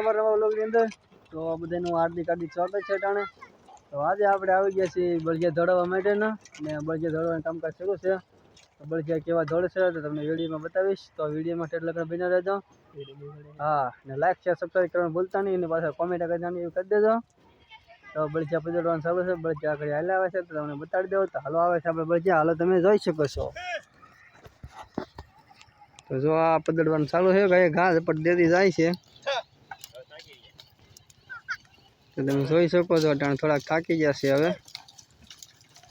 તમારા નવા વ્લોગની અંદર. તો બધાનું હાર્દિક હાર્દિક સ્વાગત છે ટાણે તો આજે આપણે આવી ગયા છીએ બળજિયા ધોળવા માટેના. ને બળજિયા ધોળવાનું કામકાજ શરૂ છે. તો બળિયા કેવા દોડ છે તો તમને વિડીયોમાં બતાવીશ. તો વિડીયોમાં કેટલા ઘણા બિના રહેજો. હા, ને લાઈક શેર સબસ્ક્રાઈબ કરવાનું ભૂલતા નહીં. અને પાછા કોમેન્ટ કરવાની એવું કરી દેજો. તો બળજિયા પદડવાનું સારું છે. બળજિયા આગળ હાલ આવે છે તો તમને બતાડી દઉં. તો હાલો આવે છે આપણે બળજિયા હાલો, તમે જોઈ શકો છો. તો જો આ પદડવાનું ચાલુ છે. ભાઈ ઘાસ પર દેતી જાય છે. તો તમે જોઈ શકો છો, અટાણે થોડાક થાકી ગયા છે હવે.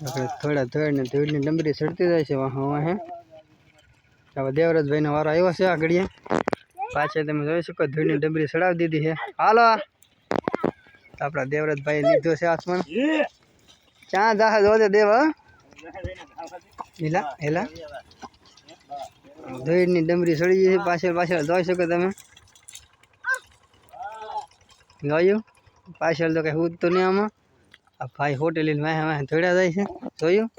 આપણે થોડા ધોઈને ધૂળની ડમરી ચડતી જાય છે વાહ વાહે. હવે દેવરાજભાઈનો વારો આવ્યો છે આગળીએ. પાછળ તમે જોઈ શકો, ધૂળની ડમરી ચડાવી દીધી છે. હાલો. તો આપણા દેવરાજભાઈ લીધો છે આસમાન ક્યાં જા જોજે દેવ, હા? હેલા હેલા. ધોઈડની ડમરી સડી ગઈ છે, પાછળ પાછળ જોઈ શકો તમે. જોયું? પાછળ તો કઈ ઉડતું નહીં આમાં. આ ભાઈ હોટેલ વાહે વાહે ધોડ્યા જાય છે. જોયું?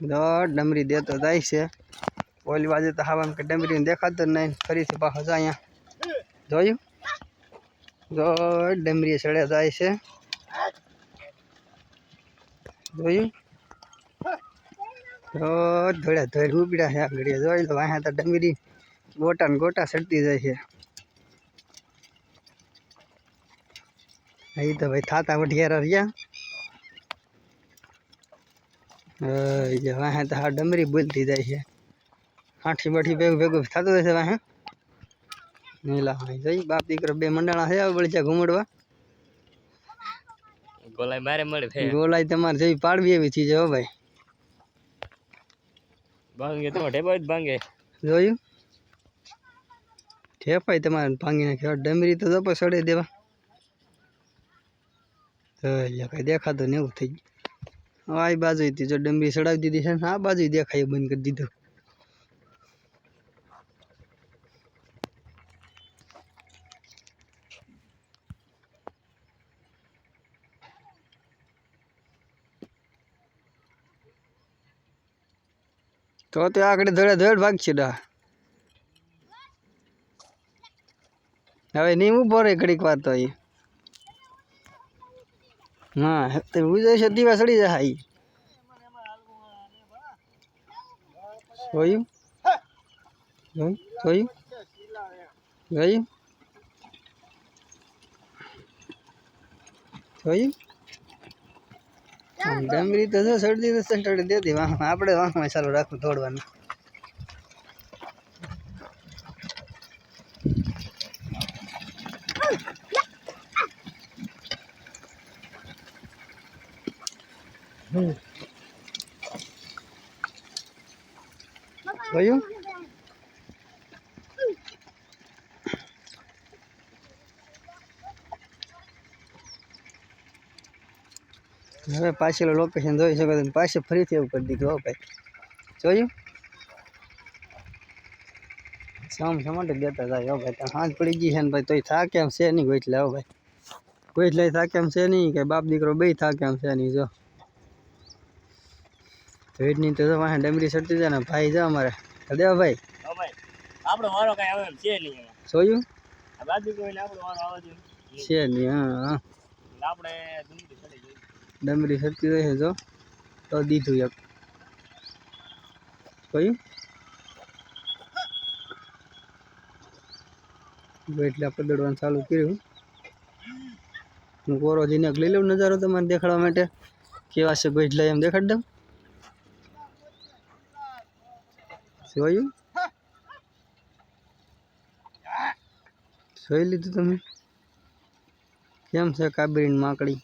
દોઢ ડમરી દેતો જાય છે. ઓલી બાજુ તો હવામાં કે ડમરી દેખાતો જ નહીં. ફરીથી પાછો જાય અહીંયા. જોયું? દોઢ ડમરી ચડ્યા જાય છે. જોયું? રોજ ધોળ્યા ધોળ ઉપડ્યા છે આગળ. જોઈ લો, વાહે તો ડમરી ગોટા ને ગોટા સડતી જાય છે. અહીં તો ભાઈ થાતા વઢિયારા રહ્યા. વાહે તો હા ડમરી બોલતી જાય છે. આઠી બાઠી ભેગું ભેગું થતું હશે વાહે. નીલા ભાઈ જઈ બાપ દીકરો બે મંડાણા છે વળી છે ઘુમડવા. ગોલાઈ મારે મળે ગોલાઈ તમારે જેવી પાડવી એવી ચીજ હો ભાઈ. ભાંગે તો ઢેબા જ ભાંગે. જોયું? ઠેપાય તમારે ભાંગી નાખ્યો ડમરી તો જપો સડે દેવા. કઈ દેખાતું ને એવું થઈ ગયું. આ બાજુ જો ડમરી ચડાવી દીધી છે ને આ બાજુ દેખાય બંધ કરી દીધું. તો તે આગળ ધડે ધડ ભાગશે ડા. હવે નહીં ઊભો રે ઘડીક વાર તો અહીં. હા, તે ઉજય છે દીવા સડી જાય હાઈ. જોયું? જોયું? જોયું જોયું જોયું ડમરી તો સડતી તો સડતી દેતી, વાહ આપણે વાહ ચાલુ રાખવું દોડવાનું. જોયું હવે પાછળ લોકેશન જોઈ શકો તમે પાછળ ફરીથી એવું કરી દીધું ભાઈ. જોયું? સામ સમાટે દેતા જાય, હો ભાઈ. હાથ પડી ગઈ છે ને ભાઈ, તોય થાકે એમ છે નહીં ગોઈટલે હો ભાઈ. ગોઈટલે થાકે એમ છે નહીં કે બાપ દીકરો બે થાકે એમ છે નહીં, જો. ભેટની તો જો ડમરી ચડતી જાય ને ભાઈ જો અમારે. દેવા ભાઈ. આપણો વારો કઈ આવે છે નહીં જોયું બાજુ કોઈને આપણો વારો આવે છે. છે નહીં હા હા. આપણે ડુંગળી ચડી જઈએ ડમરી સરતી રહે જો તો દીધું એક. જોયું એટલે આપણે દોડવાનું ચાલુ કર્યું. હું કોરોજીને લઈ લઉં નજારો તમારે દેખાડવા માટે. કેવા છે ગોઈટલા એમ દેખાડ દઉં. જોયું જોઈ લીધું તમે? કેમ છે કાબરીન માકડી?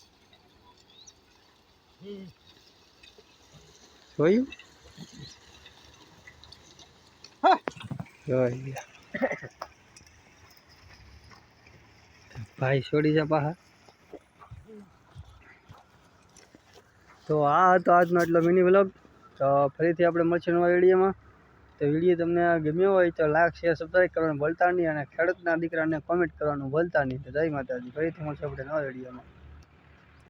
જોયું ભાઈ છોડી જા પાહા તો આ હતો આજનો એટલો મિની વ્લોગ તો ફરીથી આપણે મળશું નવા વિડીયોમાં. તો વીડિયો તમને ગમ્યો હોય તો લાઈક શેર સબસ્ક્રાઈબ કરવાનું ભૂલતા નહીં અને ખેડૂતના દીકરાને કોમેન્ટ કરવાનું ભૂલતા નહીં. તો જય માતાજી. ફરીથી મળશે આપણે નવા વિડીયોમાં.